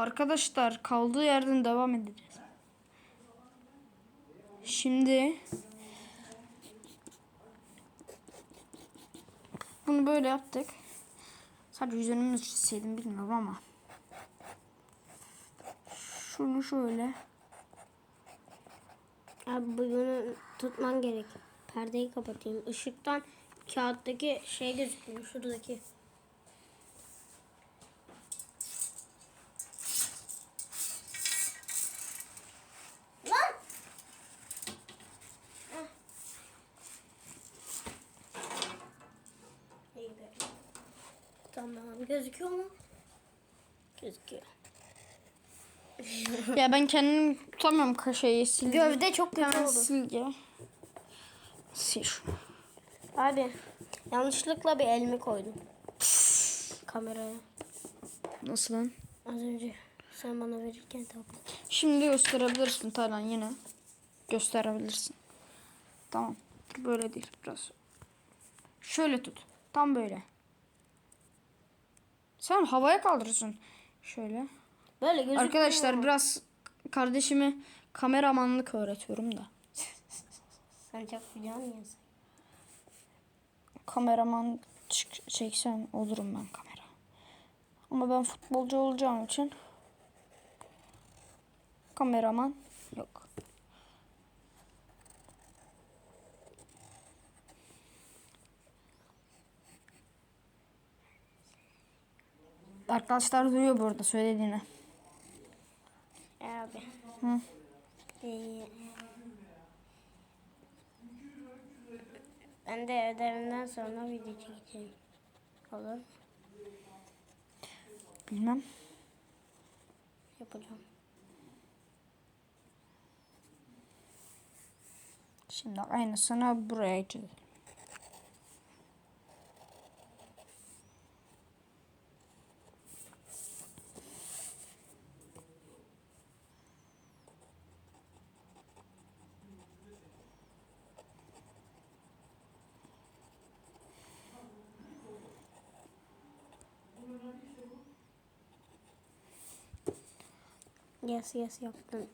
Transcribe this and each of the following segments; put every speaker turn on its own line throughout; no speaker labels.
Arkadaşlar kaldığı yerden devam edeceğiz. Şimdi bunu böyle yaptık. Sadece üzerimi çizseydim bilmiyorum ama. Şunu şöyle.
Abi bunu tutman gerek. Perdeyi kapatayım. Işıktan kağıttaki şey gözüküyor. Şuradaki. Tamam. Gözüküyor mu? Gözüküyor.
Ya ben kendim tutamıyorum kaşeyi silgi.
Gövde çok kötü oldu.
silgi. Sil şunu.
Abi yanlışlıkla bir elimi koydum. Kameraya.
Nasıl lan?
Az önce sen bana verirken tabii.
Şimdi gösterebilirsin Taylan yine. Gösterebilirsin. Tamam. Böyle değil biraz. Şöyle tut. Tam böyle. Sen havaya kaldırırsın. Şöyle.
Böyle gözüküyor.
Arkadaşlar biraz kardeşime kameramanlık öğretiyorum da.
Sen çok biliyorsun ya sen.
Kameraman çeksen olurum ben kamera. Ama ben futbolcu olacağım için kameraman yok. Arkadaşlar duyuyor bu arada söylediğini.
Abi.
Hı.
Ee, ben de ödevimden sonra video çekeceğim. Olur?
Bilmem.
Yapacağım.
Şimdi aynısını buraya çizelim.
Yes yes yaptım.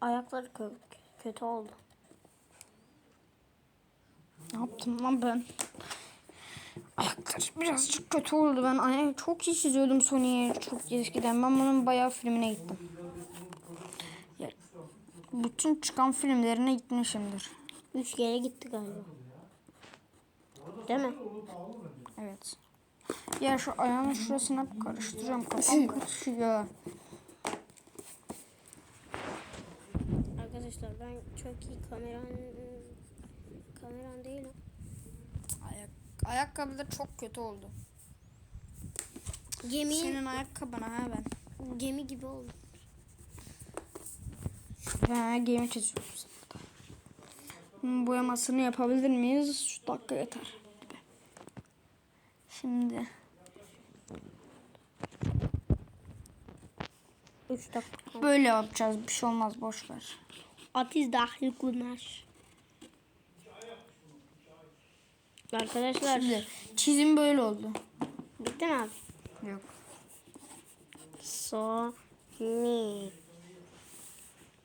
Ayakları kö- kötü oldu.
Ne yaptım lan ben? Ayaklar birazcık kötü oldu. Ben ay çok iyi çiziyordum Sony'yi çok eskiden. Ben bunun bayağı filmine gittim. Ya, bütün çıkan filmlerine gitmişimdir.
Üç kere gitti galiba. Değil mi?
Evet. Ya şu ayağımın şurasına karıştırıyorum. Kafam karışıyor.
Arkadaşlar ben çok iyi kameran kameran değilim.
Ayak, ayakkabılar çok kötü oldu.
Gemi
Senin ayakkabına ha ben.
gemi gibi oldu.
Ha, gemi çiziyoruz. Bunun boyamasını yapabilir miyiz? Şu dakika yeter. Şimdi
3 dakika.
böyle yapacağız. Bir şey olmaz boş ver.
Atiz dahil kunar. Arkadaşlar
Şimdi çizim böyle oldu.
bitti mi abi?
Yok.
Sony.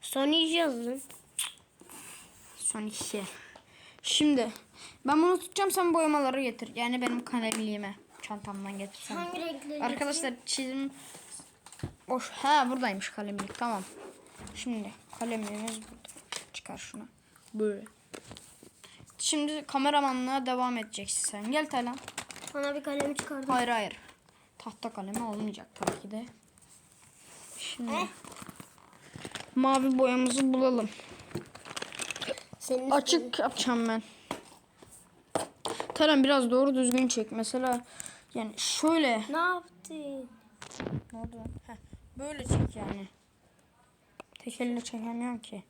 Sony yazın.
Son iki. Şimdi ben bunu tutacağım sen boyamaları getir. Yani benim kalemliğime çantamdan getirsen.
Hangi renkleri
Arkadaşlar çizim boş. Ha buradaymış kalemlik tamam. Şimdi kalemliğimiz burada. Çıkar şunu. Böyle. Şimdi kameramanlığa devam edeceksin sen. Gel Taylan.
Sana bir kalemi çıkardım.
Hayır hayır. Tahta kalemi olmayacak tabii ki de. Şimdi
Eh.
mavi boyamızı bulalım.
Senin
Açık yapacağım ben. Taylan biraz doğru düzgün çek. Mesela yani şöyle.
Ne yaptın?
Ne oldu? Heh, böyle çek yani. Tek elle çekemiyorum ki.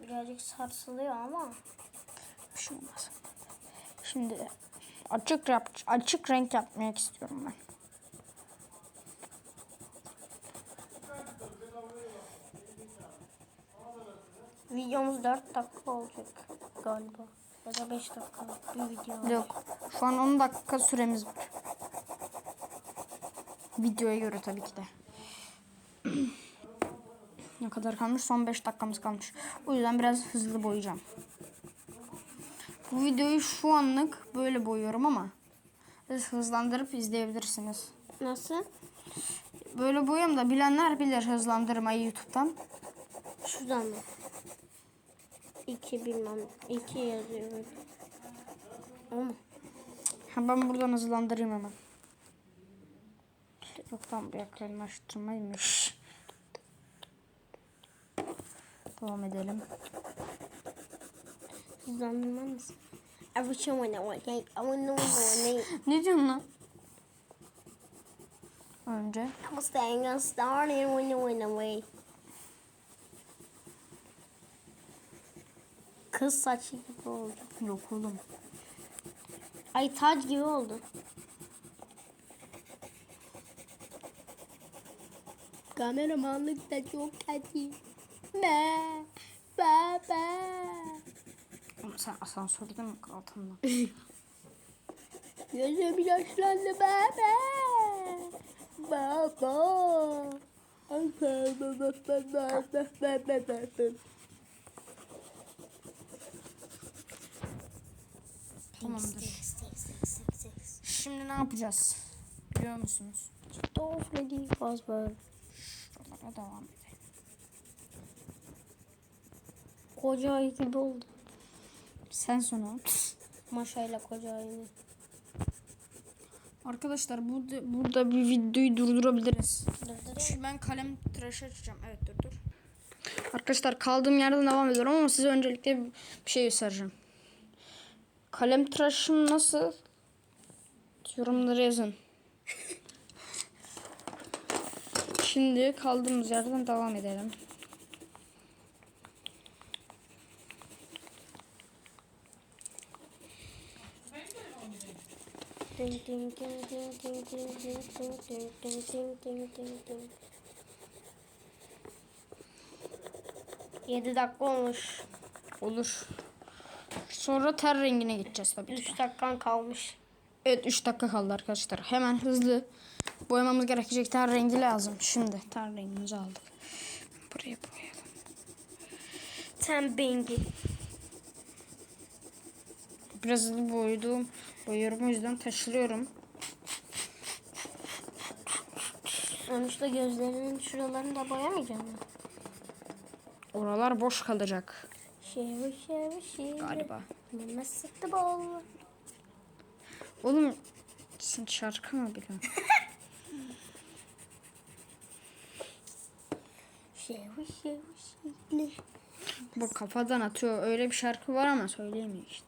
Birazcık sarsılıyor ama.
Bir şey olmaz. Şimdi açık yap, açık renk yapmak istiyorum ben.
Videomuz 4 dakika olacak galiba. Ya da 5 dakikalık bir video.
Yok. Şu an 10 dakika süremiz var. Videoya göre tabii ki de. ne kadar kalmış? Son 5 dakikamız kalmış. O yüzden biraz hızlı boyayacağım. Bu videoyu şu anlık böyle boyuyorum ama siz hızlandırıp izleyebilirsiniz.
Nasıl?
Böyle boyuyorum da bilenler bilir hızlandırmayı YouTube'dan.
Şuradan mı? İki bilmem. İki yazıyor. böyle. O mu?
Ha, ben buradan hızlandırayım hemen. Yok lan bu yakınlaştırmaymış. Devam edelim.
Hızlandırma mısın? I wish I want I wanna want
Ne diyorsun lan? Önce.
I was staying on starting when you went away. Kız saçı gibi oldu.
Yok oğlum.
Ay tac gibi oldu. Kameramanlık da çok kötü. Be, be, be.
Oğlum sen asansörde mi kaldın lan?
Gözüm yaşlandı bebe. Baba.
Tamamdır. Şimdi ne yapacağız? Biliyor musunuz?
Freddy Fazbear.
Şuralara devam edelim.
Koca ayı gibi oldu.
Sen sonra.
Maşayla koca ayı.
Arkadaşlar burada, burada bir videoyu durdurabiliriz. Çünkü ben kalem tıraşı açacağım. Evet dur dur. Arkadaşlar kaldığım yerden devam ediyorum ama size öncelikle bir şey göstereceğim. Kalem tıraşım nasıl? Yorumlara yazın. Şimdi kaldığımız yerden devam edelim.
Ding. 7 dakika olmuş.
Olur. Sonra ter rengine geçeceğiz tabii ki.
3 dakikan kalmış.
Evet 3 dakika kaldı arkadaşlar. Hemen hızlı boyamamız gerekecek ter rengi lazım. Şimdi ter rengimizi aldık. Buraya boyayalım.
Ten bengi.
Biraz hızlı boydum. Boyuyorum o yüzden taşılıyorum.
Sonuçta gözlerinin şuralarını da boyamayacağım mı?
Oralar boş kalacak
Şevi şevi şevi.
galiba.
Sıktı bol.
Oğlum sen şarkı mı biliyorsun?
Şevi şevi şevi.
Bu kafadan atıyor. Öyle bir şarkı var ama söyleyemiyor işte.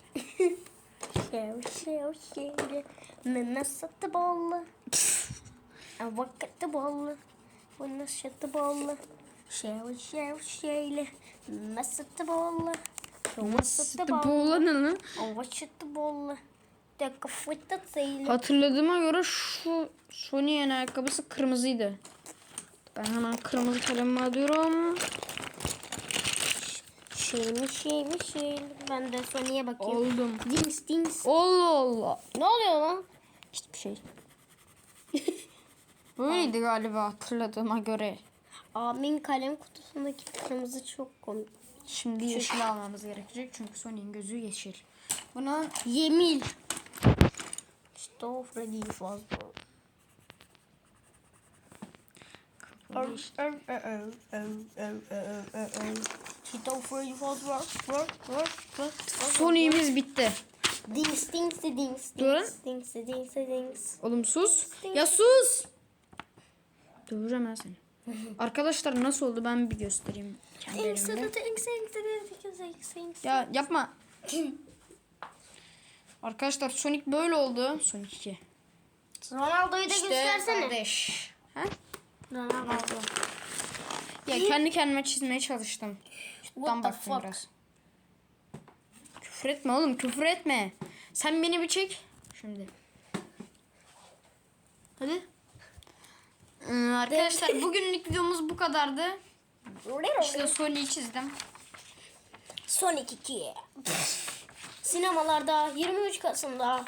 Şevi şevi şevi. Meme sıktı bol. Vakıttı bol. Meme sıktı bol. Şev şev şeyli. Mesut bolla.
Mesut
bolla
ne lan?
Mesut bolla.
Hatırladığıma göre şu Sony'nin ayakkabısı kırmızıydı. Ben hemen kırmızı kalemimi alıyorum.
Şeyli şeyli şeyli. Ben de Sony'ye bakıyorum.
Oldum.
Dings dings.
Allah Allah.
Ne oluyor lan?
Hiçbir şey. Böyleydi galiba hatırladığıma göre.
Abimin kalem kutusundaki kırmızı çok komik.
Şimdi yeşil almamız gerekecek çünkü Sony'in gözü yeşil. Buna
Yemil. İşte o Freddy Fazbear. İşte o Freddy Fazbear.
Sony'imiz bitti.
Dings dings dings dings dings dings dings.
Oğlum sus. Ya sus. Döveceğim ben seni. Arkadaşlar nasıl oldu ben bir göstereyim kendi
dings.
Ya yapma. Arkadaşlar Sonic böyle oldu. Sonic 2.
Ronaldo'yu da göstersene.
kardeş. Ha?
Ronaldo.
Ya kendi kendime çizmeye çalıştım. Şuradan baktım
fuck?
biraz. Küfür etme oğlum küfür etme. Sen beni bir çek. Şimdi. Hadi. Ee, arkadaşlar bugünlük videomuz bu kadardı. İşte Sonic'i çizdim.
Sonic 2. Sinemalarda 23 Kasım'da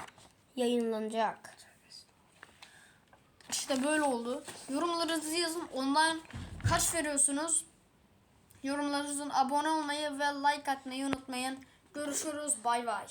yayınlanacak.
İşte işte böyle oldu. Yorumlarınızı yazın. Ondan kaç veriyorsunuz? Yorumlarınızın abone olmayı ve like atmayı unutmayın. Görüşürüz. Bay bay.